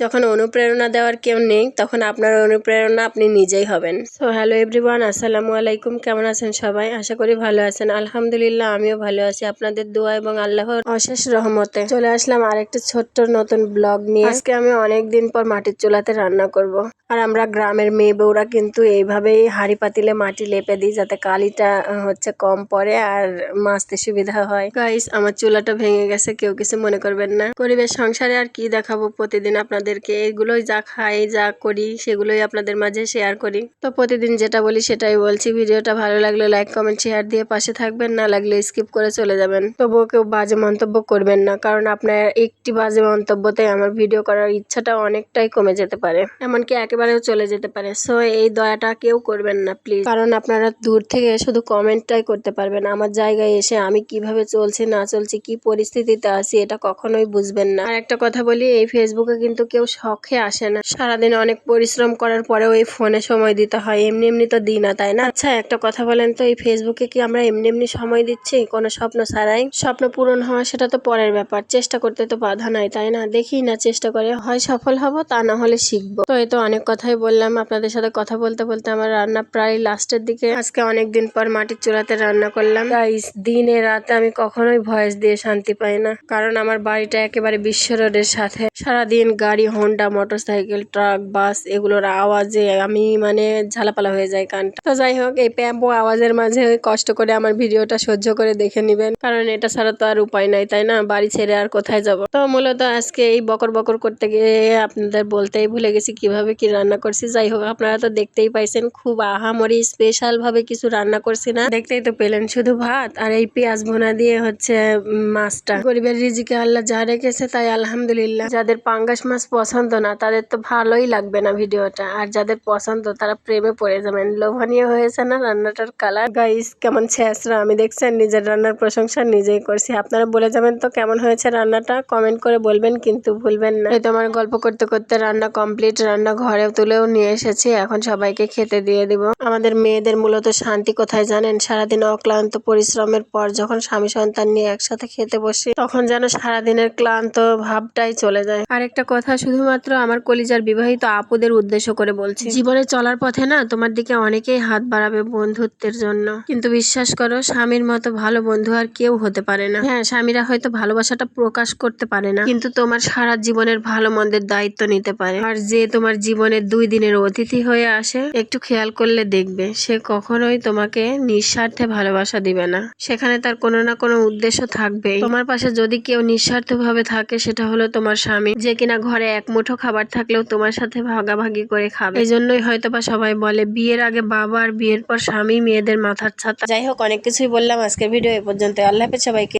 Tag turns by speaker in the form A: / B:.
A: যখন অনুপ্রেরণা দেওয়ার কেউ নেই, তখন আপনার অনুপ্রেরণা আপনি নিজেই হবেন। সো হ্যালো এভরিওয়ান আসসালামু আলাইকুম। কেমন আছেন সবাই? আশা করি ভালো আছেন। আলহামদুলিল্লাহ, আমিও ভালো আছি। আপনাদের দোয়া এবং আল্লাহর অশেষ রহমতে। চলে আসলাম আরেকটা ছোট্ট নতুন ব্লগ নিয়ে। আজকে আমি অনেক দিন পর মাটির চুলাতে রান্না করব। আর আমরা গ্রামের মেয়ে বউরা কিন্তু এইভাবেই হাঁড়ি পাতিলে মাটি লেপে দিই, যাতে কালিটা হচ্ছে কম পড়ে আর মাছতে সুবিধা হয়। গাইস আমার চুলাটা ভেঙে গেছে, কেউ কিছু মনে করবেন না। পরিবেশ সংসারে আর কি দেখাবো? প্রতিদিন আপনাদেরকে এগুলোই যা খাই, যা করি, সেগুলোই আপনাদের মাঝে শেয়ার করি। তো প্রতিদিন যেটা বলি সেটাই বলছি। ভিডিওটা ভালো লাগলে লাইক কমেন্ট শেয়ার দিয়ে পাশে থাকবেন, না লাগলে স্কিপ করে চলে যাবেন। তবুও কেউ বাজে মন্তব্য করবেন না, কারণ আপনার একটি বাজে মন্তব্যতে আমার ভিডিও করার ইচ্ছাটা অনেকটাই কমে যেতে পারে। এমনকি একেবারেও চলে যেতে পারে। সো এই দয়াটা কেউ করবেন না প্লিজ কারণ আপনারা দূর থেকে শুধু কমেন্টটাই করতে পারবেন। আমার জায়গায় এসে আমি কীভাবে চলছি, না চলছি, কি পরিস্থিতিতে আছি, এটা কখনোই বুঝবেন না। আর একটা কথা বলি, এই ফেসবুকে কিন্তু কেউ শখে আসে না। সারাদিন অনেক পরিশ্রম করার পরেও এই ফোনে সময় দিতে হয়। এমনি এমনি তো দিই না তাই না? আচ্ছা একটা কথা বলেন তো এই ফেসবুকে কি আমরা এমনি এমনি সময় দিচ্ছি? কোনো স্বপ্ন ছাড়াই? স্বপ্ন পূরণ হওয়া সেটা তো পরের ব্যাপার। চেষ্টা করতে তো বাধা নাই তাই না? দেখি না চেষ্টা করে হয় সফল হব তা না হলে শিখব। তো এই তো অনেক কথাই বললাম। আপনাদের সাথে কথা বলতে বলতে আমার রান্না প্রায় লাস্টের দিকে। আজকে অনেক দিন পর মাটির চুলাতে রান্না করলাম। Guys, দিনে রাতে আমি কখনোই ভয়েস দিয়ে শান্তি পাই না। কারণ আমার বাড়িটা একেবারে বিশ্ব রোডের সাথে। সারাদিন গাড়ি হোন্ডা মোটরসাইকেল ট্রাক বাস এগুলোর আওয়াজে আমি মানে ঝালাপালা হয়ে যায় কানটা তো যাই হোক, এই প্যাম্পো আওয়াজের মাঝে কষ্ট করে আমার ভিডিওটা সহ্য করে দেখে নিবেন। কারণ এটা ছাড়া তো আর উপায় নাই, তাই না? বাড়ি ছেড়ে আর কোথায় যাব? তো মূলত আজকে এই বকর বকর করতে গিয়ে আপনাদের বলতেই ভুলে গেছি কীভাবে কি রান্না করছি। যাই হোক, আপনারা তো দেখতেই পাইছেন, খুব আহামরি স্পেশাল ভাবে কিছু রান্না করছি না। দেখতেই তো পেলেন শুধু ভাত আর এই পেঁয়াজ ভুনা দিয়ে হচ্ছে মাছটা। গরিবের রিজিকে আল্লাহ যা রেখেছে তাই আলহামদুলিল্লাহ। যাদের পাঙ্গাস মাছ পছন্দ না, তাদের তো ভালোই লাগবে না ভিডিওটা। আর যাদের পছন্দ, তারা প্রেমে পড়ে যাবেন। লোভনীয় হয়েছে না রান্নাটার কালার গাইস কেমন ছেঁচড়া? আমি দেখছেন নিজের রান্নার প্রশংসা নিজেই করছি। আপনারা বলে যাবেন তো কেমন হয়েছে রান্নাটা? কমেন্ট করে বলবেন, কিন্তু ভুলবেন না। এই তো আমার গল্প করতে করতে রান্না কমপ্লিট রান্না ঘরে তুলেও নিয়ে এসেছি। এখন সবাইকে খেতে দিয়ে দিব। আমাদের মেয়েদের মূলত শান্তি কোথায় জানেন? সারাদিন অক্লান্ত পরিশ্রমের পর যখন স্বামী সন্তান নিয়ে একসাথে খেতে বসি, তখন যেন সারাদিনের ক্লান্ত ভাবটাই চলে যায়। আরেকটা কথা শুধুমাত্র আমার কলিজার বিবাহিত আপুদের উদ্দেশ্য করে বলছি। জীবনে চলার পথে না তোমার দিকে অনেকেই হাত বাড়াবে বন্ধুত্বের জন্য। কিন্তু বিশ্বাস করো, স্বামীর মতো ভালো বন্ধু আর কেউ হতে পারে না। হ্যাঁ স্বামীরা হয়তো ভালোবাসাটা প্রকাশ করতে পারে না, কিন্তু তোমার সারা জীবনের ভালো মন্দের দায়িত্ব নিতে পারে। আর যে তোমার জীবনের দুই দিনের অতিথি হয়ে আসে, একটু খেয়াল করলে দেখবে, সে কখনোই তোমাকে নিঃস্বার্থে ভালোবাসা দিবে না। সেখানে তার কোনো না কোনো উদ্দেশ্য থাকবে তোমার পাশে যদি কেউ নিঃস্বার্থ ভাবে থাকে, সেটা হলো তোমার স্বামী। যে কিনা ঘরে এক মুঠো খাবার থাকলেও তোমার সাথে ভাগাভাগি করে খাবে। এই জন্যই হয়তো বা সবাই বলে, বিয়ের আগে বাবা আর বিয়ের পর স্বামী মেয়েদের মাথার ছাতা। যাই হোক, অনেক কিছুই বললাম। আজকের ভিডিও এ পর্যন্ত আল্লাহ হাফেজ সবাইকে।